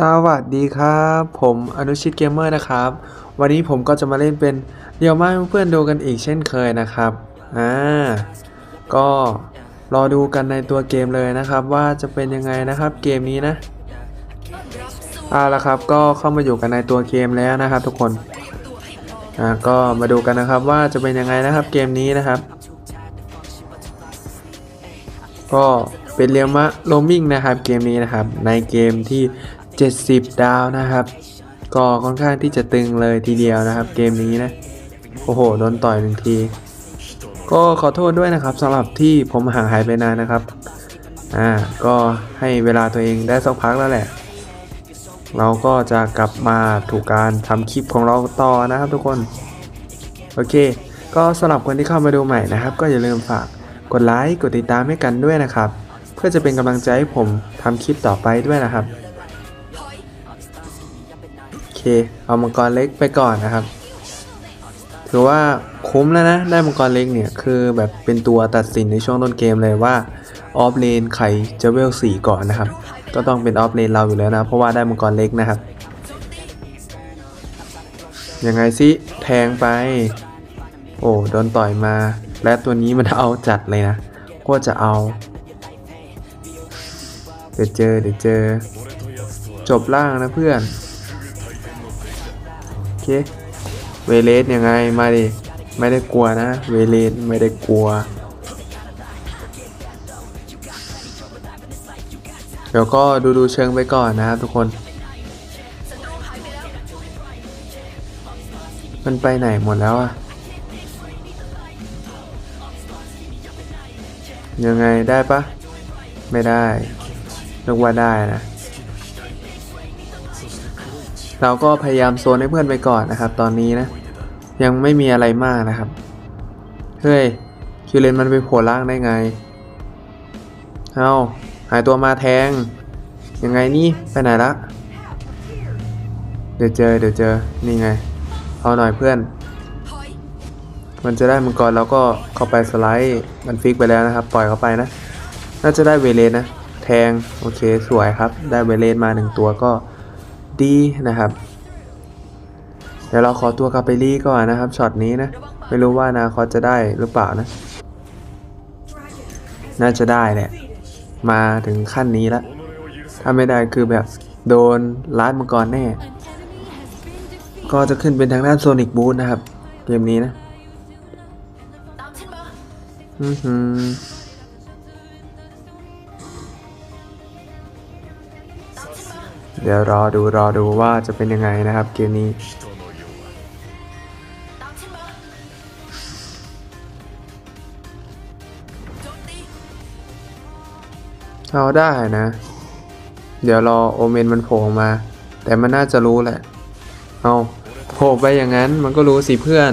สวัสดีครับ ผมอนุชิตเกมเมอร์นะครับ วันนี้ผมก็จะมาเล่นเป็นเดียวมาเพื่อนดูกันอีกเช่นเคยนะครับอ่าก็รอดูกันในตัวเกมเลยนะครับ ว่าจะเป็นยังไงนะครับเกมนี้นะเอาละครับก็เข้ามาอยู่กันในตัวเกมแล้วนะครับ ทุกคนอ่าก็มาดูกันนะครับว่าจะเป็นยังไงนะครับเกมนี้นะครับ ก็เป็นเรียวมะโรมิงนะครับเกมนี้นะครับ ในเกมที่ 70 ดาวนะครับ ก็ค่อนข้างที่จะตึงเลยทีเดียวนะครับเกมนี้นะ โอ้โห โดนต่อยหนึ่งที ก็ขอโทษด้วยนะครับสำหรับที่ผมห่างหายไปนานนะครับ อ่า ก็ให้เวลาตัวเองได้สักพักแล้วแหละ เราก็จะกลับมาถูกการทำคลิปของเราต่อนะครับทุกคน โอเค ก็สำหรับคนที่เข้ามาดูใหม่นะครับ ก็อย่าลืมฝากกดไลค์ กดติดตามให้กันด้วยนะครับ เพื่อจะเป็นกำลังใจให้ผมทำคลิปต่อไปด้วยนะครับ เคเอามังกรเล็กไปก่อนนะครับ ถือว่าคุ้มแล้วนะ ได้มังกรเล็กเนี่ย คือแบบเป็นตัวตัดสินในช่วงต้นเกมเลยว่าออฟเลนใครจะเวลสี่ก่อนนะครับ ก็ต้องเป็นออฟเลนเราอยู่แล้วนะ เพราะว่าได้มังกรเล็กนะครับ ยังไงสิแทงไป โอ้โดนต่อยมา และตัวนี้มันเอาจัดเลยนะ ก็จะเอา เดี๋ยวเจอเดี๋ยวเจอ จบล่างนะเพื่อน เคเวเลสยังไงมาดิไม่ได้กลัวนะ เวเลสไม่ได้กลัว เดี๋ยวก็ดูดูเชิงไปก่อนนะครับทุกคน มันไปไหนหมดแล้วอะยังไงได้ปะ ไม่ได้นึกว่าได้นะ เราก็พยายามโซนให้เพื่อนไปก่อนนะครับ ตอนนี้นะ ยังไม่มีอะไรมากนะครับ เฮ้ย คิวเลนมันไปโผล่ล่างได้ไง เอาหายตัวมาแทง ยังไงนี่ ไปไหนละ เดี๋ยวเจอ เดี๋ยวเจอ นี่ไง เอาหน่อยเพื่อน มันจะได้มังกรแล้วก็เข้าไปสไลด์ มันฟิกไปแล้วนะครับ ปล่อยเข้าไปนะ น่าจะได้เวเลสนะ แทง โอเค สวยครับ ได้เวเลสมาหนึ่งตัวก็ ดีนะครับ เดี๋ยวเราขอตัวกลับไปรีก่อนนะครับช็อตนี้นะ ไม่รู้ว่านาคตจะได้หรือเปล่านะ น่าจะได้แหละ มาถึงขั้นนี้แล้ว ถ้าไม่ได้คือแบบโดนล้านมังกรแน่ ก็จะขึ้นเป็นทางด้านโซนิกบูธนะครับ เกมนี้นะ อือหือ เดี๋ยวรอดูรอดูว่าจะเป็นยังไงนะครับเกมนี้เอาได้นะ เดี๋ยวรอโอเมนมันโผล่มา แต่มันน่าจะรู้แหละ เอาโผล่ไปอย่างนั้นมันก็รู้สิเพื่อน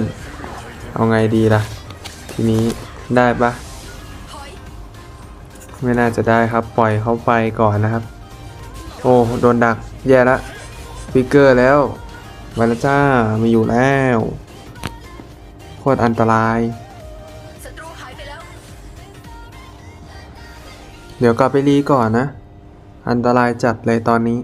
เอาไงดีล่ะ ทีนี้ได้ปะไม่น่าจะได้ครับปล่อยเขาไปก่อนนะครับ โอ้ โดนดัก แย่ละฟิกเกอร์แล้วไวแล้วจ้ามาอยู่แล้ว โคตรอันตราย เดี๋ยวกลับไปรีก่อนนะ อันตรายจัดเลยตอนนี้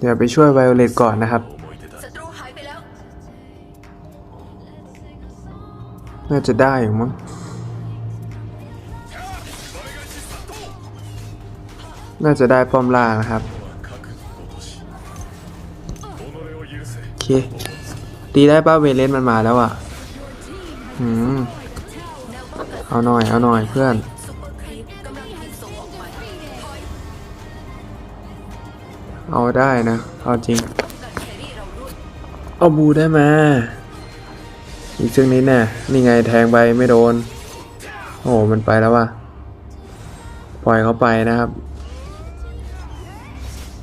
เดี๋ยวไปช่วยไวโอเลตก่อนนะครับ น่าจะได้มั้งน่าจะได้ป้อมล่านะครับโอเคตีได้ป้าเวเลนมันมาแล้วอะอืมเอาหน่อย เอาหน่อยเพื่อน เอาได้นะ เอาจริง เอาบูได้มา อีกซึ่งนี้แน่นี่ไงแทงไปไม่โดน โอ้โหมันไปแล้วว่ะ ปล่อยเขาไปนะครับ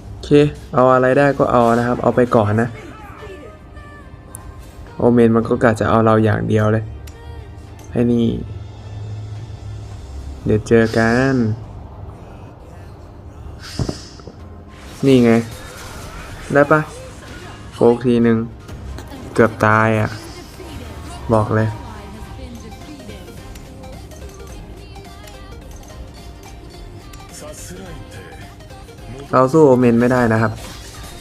โอเคเอาอะไรได้ก็เอานะครับ เอาไปก่อนนะ โอเมนมันก็กะจะเอาเราอย่างเดียวเลย ให้นี่ เดี๋ยวเจอกัน นี่ไง ได้ปะโฟกทีหนึ่งเกือบตายอะ บอกเลย เราสู้โอเมนไม่ได้นะครับ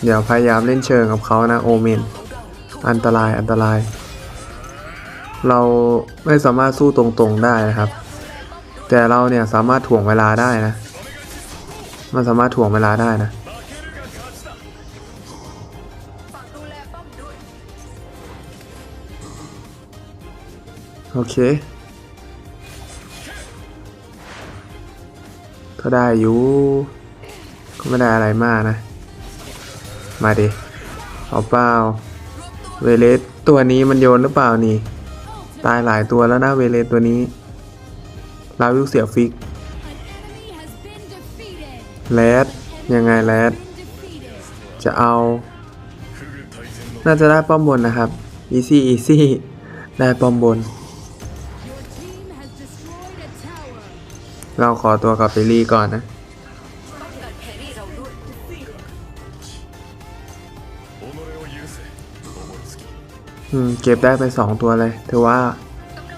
เดี๋ยวพยายามเล่นเชิงกับเขานะโอเมน อันตรายอันตราย เราไม่สามารถสู้ตรงๆได้นะครับ แต่เราเนี่ยสามารถถ่วงเวลาได้นะ มันสามารถถ่วงเวลาได้นะ โอเค ก็ได้อยู่ก็ไม่ได้อะไรมากนะ มาดิเอาเปล่า เวเลสตัวนี้มันโยนหรือเปล่านี่ ตายหลายตัวแล้วนะเวเลสตัวนี้ลาวิวเสียฟิกแรดยังไงแรดจะเอา น่าจะได้ป้อมบนนะครับ อีซี่อีซี่ ได้ป้อมบน เราขอตัวกับเปรีก่อนนะ อืม เก็บได้ไปสองตัวเลย ถือว่า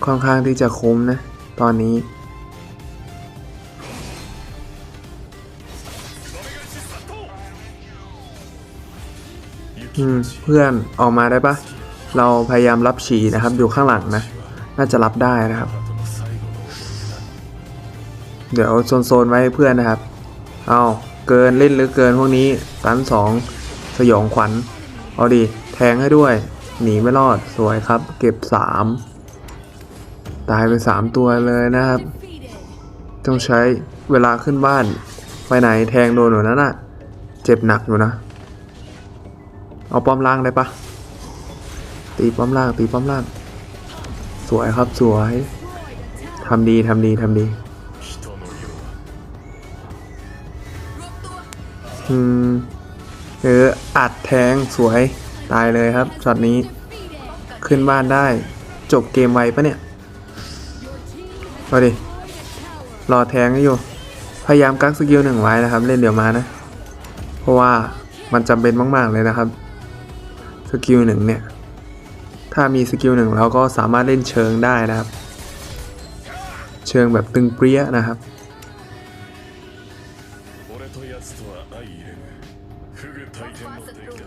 ค่อนข้างที่จะคุ้มนะ ตอนนี้ อืม เพื่อนออกมาได้ปะเราพยายามรับฉีนะครับ อยู่ข้างหลังนะ น่าจะรับได้นะครับ เดี๋ยวโซนๆไว้เพื่อนนะครับ เอาเกินเล่นหรือเกินพวกนี้ตันสองสยองขวัญ เอาดิแทงให้ด้วย หนีไม่รอดสวยครับ เก็บสามตายไปสามตัวเลยนะครับ ต้องใช้เวลาขึ้นบ้าน ไปไหนแทงโดนหนูนั้นน่ะ เจ็บหนักอยู่นะ เอาป้อมล่างได้ปะตีป้อมล่างตีป้อมล่าง สวยครับสวยทำดีทำดีทำดี อืมเอออัดแทงสวยตายเลยครับช็อตนี้ ขึ้นบ้านได้ จบเกมไวปะเนี่ยมาดิรอแทงให้อยู่ พยายามกักสกิลหนึ่งไว้นะครับ เล่นเดี๋ยวมานะ เพราะว่ามันจำเป็นมาก ๆ เลยนะครับ สกิลหนึ่งเนี่ย ถ้ามีสกิลหนึ่งเราก็สามารถเล่นเชิงได้นะครับ เชิงแบบตึงเปรี้ยนะครับ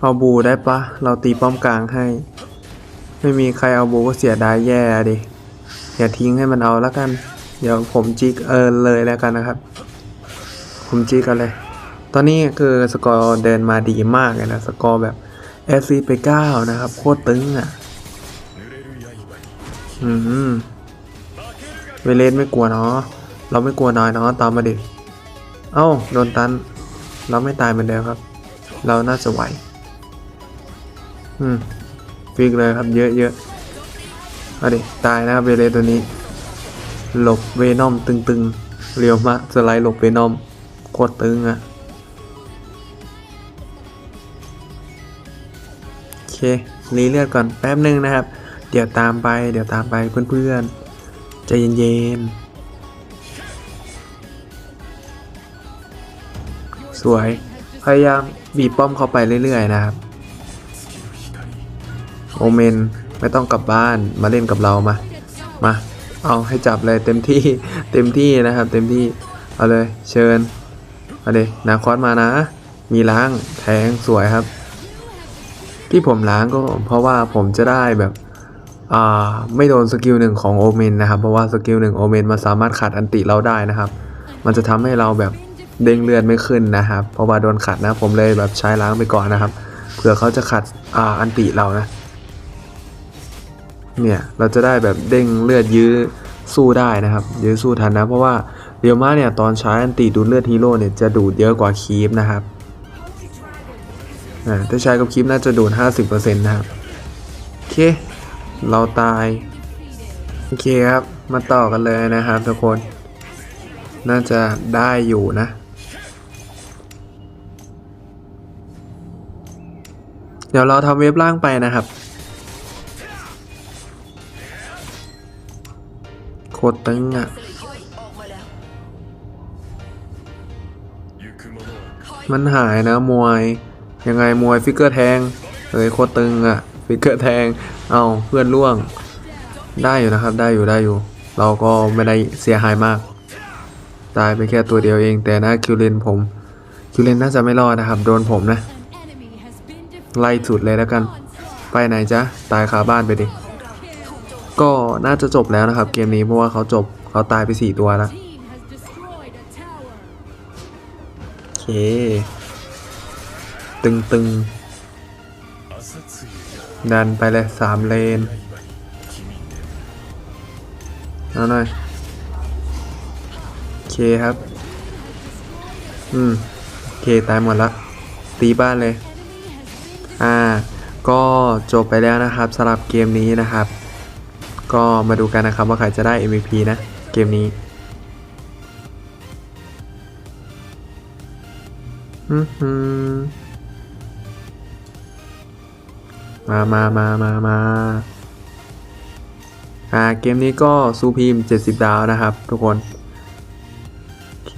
เอาบูได้ปะ เราตีป้อมกลางให้ ไม่มีใครเอาบูก็เสียดายแย่ดิ อย่าทิ้งให้มันเอาละกัน เดี๋ยวผมจิกเออเลยแล้วกันนะครับ ผมจิกกันเลย ตอนนี้คือสกอร์เดินมาดีมากเลยนะ สกอร์แบบเอซีไปเก้านะครับ โคตรตึงอะ อืมเวเลนไม่กลัวเนาะ เราไม่กลัวน้อยเนาะตามมาดิ เอ้า โดนตัน เราไม่ตายเหมือนเดิมครับ เราน่าจะไหว อืมฟิกเลยครับเยอะเยอะเอาดิตายนะครับเวเลตัวนี้ หลบเวนอมตึงๆ เรียวมะสไลด์หลบเวนอมโคตรตึงอะโอเครีเลือดก่อนแป๊บหนึ่งนะครับ เดี๋ยวตามไป เดี๋ยวตามไปเพื่อนๆใจเย็นๆ สวย พยายามบีบป้อมเข้าไปเรื่อยๆนะครับ โอเมนไม่ต้องกลับบ้านมาเล่นกับเรามา มา เอาให้จับเลยเต็มที่เต็มที่นะครับ เต็มที่ เอาเลยเชิญ เอาเลยนาคอสมานะ มีล้างแทงสวยครับ ที่ผมล้างก็เพราะว่าผมจะได้แบบอ่าไม่โดนสกิลหนึ่งของโอเมนนะครับ เพราะว่าสกิลหนึ่งโอเมนมันสามารถขัดอันติเราได้นะครับ มันจะทำให้เราแบบ เด้งเลือดไม่ขึ้นนะครับ เพราะว่าโดนขัดนะผมเลยแบบใช้ล้างไปก่อนนะครับเผื่อเขาจะขัดอ่าอันติเรานะเนี่ยเราจะได้แบบเด้งเลือดยื้อสู้ได้นะครับ ยื้อสู้ทันนะ เพราะว่าเรียวมาเนี่ยตอนใช้อันติดูดเลือดฮีโร่เนี่ยจะดูดเยอะกว่าคีฟนะครับถ้าใช้กับคลิปน่าจะดูด50%นะครับ โอเค เราตาย โอเคครับ มาต่อกันเลยนะครับทุกคน น่าจะได้อยู่นะ เดี๋ยวเราทำเว็บล่างไปนะครับ โคตรตึงอะ่ะ มันหายนะมวย ยังไงมวยฟิกเกอร์แทงเฮ้ยโคตรตึงอะ่ะ ฟิกเกอร์แทง เอาเพื่อนล่วง ได้อยู่นะครับ ได้อยู่ได้อยู่ เราก็ไม่ได้เสียหายมาก ตายไปแค่ตัวเดียวเอง แต่นะคิวเลนผม คิวเลนน่าจะไม่รอดนะครับ โดนผมนะ ไล่สุดเลยแล้วกัน ไปไหนจ๊ะ ตายคาบ้านไปดิ ก็น่าจะจบแล้วนะครับ เกมนี้เพราะว่าเขาจบเขาตายไป 4 ตัวแล้วโอเค ตึงตึงดันไปเลยสามเลนเอาหน่อยโอเคครับ อืมโอเค ตายหมดละ ตีบ้านเลย อ่าก็จบไปแล้วนะครับสำหรับเกมนี้นะครับ ก็มาดูกันนะครับว่าใครจะได้ MVP นะเกมนี้อือหือมามามามามาอ่าเกมนี้ก็ซูพีม 70 ดาวนะครับทุกคน โอเค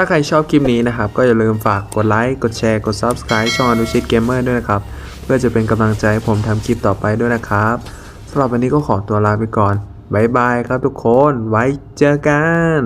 ถ้าใครชอบคลิปนี้นะครับ ก็อย่าลืมฝากกดไลค์ กดแชร์ กด Subscribe ช่องอนุชิตเกมเมอร์ด้วยนะครับ เพื่อจะเป็นกำลังใจให้ผมทำคลิปต่อไปด้วยนะครับสำหรับวันนี้ก็ขอตัวลาไปก่อนบ๊ายบายครับทุกคน ไว้เจอกัน